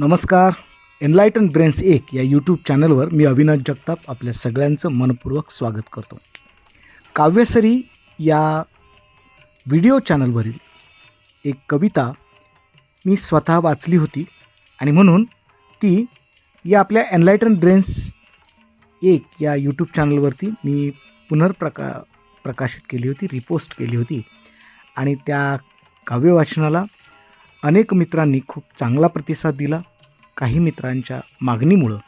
नमस्कार. एनलायटन ब्रेन्स एक या यूट्यूब चॅनलवर मी अविनाश जगताप आपल्या सगळ्यांचं मनपूर्वक स्वागत करतो. काव्यसरी या व्हिडिओ चॅनलवरील एक कविता मी स्वतः वाचली होती आणि म्हणून ती या आपल्या एनलायटन ब्रेन्स एक या यूट्यूब चॅनलवरती मी पुनर्प्रका प्रकाशित केली होती रिपोस्ट केली होती. आणि त्या काव्यवाचनाला अनेक मित्रांनी खूप चांगला प्रतिसाद दिला. काही मित्रांच्या मागणीमुळं.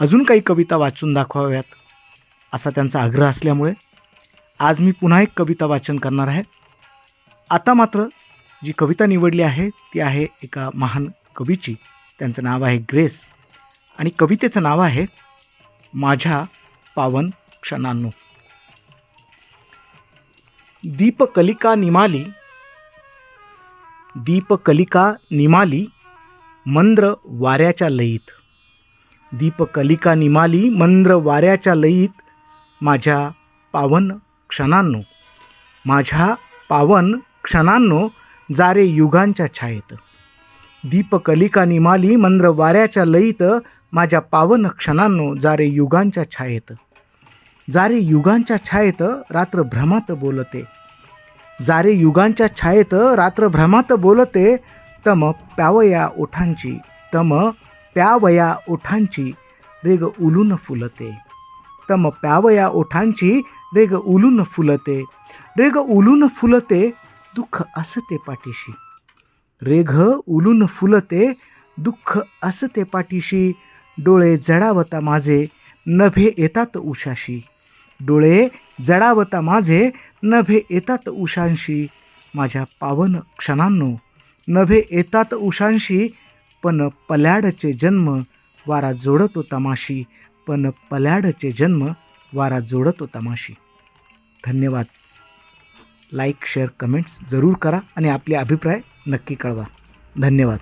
अजून काही कविता वाचून दाखवाव्यात असा त्यांचा आग्रह असल्यामुळे. आज मी पुन्हा एक कविता वाचन करणार आहे. आता मात्र जी कविता निवडली आहे ती आहे एका महान कवीची. त्यांचं नाव आहे ग्रेस. आणि कवितेचं नाव आहे माझ्या पावन क्षणांनो. दीपकलिका निमाली दीपकलिका निमाली मंद्र वाऱ्याच्या लयीत. दीपकलिका निमाली मंद्र वाऱ्याच्या लयीत माझ्या पावन क्षणांनो. माझ्या पावन क्षणांनो जारे युगांच्या छायेत. दीपकलिका निमाली मंद्र वाऱ्याच्या लयीत माझ्या पावन क्षणांनो जारे युगांच्या छायेत. जारे युगांच्या छायेत रात्र भ्रमात बोलते. जारे युगांच्या छायेत रात्र भ्रमात बोलते तम प्यावया ओठांची तम प्यावया ओठांची रेग उलून फुलते. तम प्यावया ओठांची रेग उलून फुलते. रेग उलून फुलते दुःख असते पाठीशी. रेघ उलून फुलते दुःख असते पाठीशी. डोळे जडावता माझे नभे येतात उशाशी. डोळे जडावता माझे नभे येतात उषांशी. माझ्या पावन क्षणांनो नभे येतात उषांशी पण पल्याडचे जन्म वारा जोडतो तमाशी. पण पल्याडचे जन्म वारा जोडतो तमाशी. धन्यवाद. लाईक शेअर कमेंट्स जरूर करा आणि आपले अभिप्राय नक्की कळवा. धन्यवाद.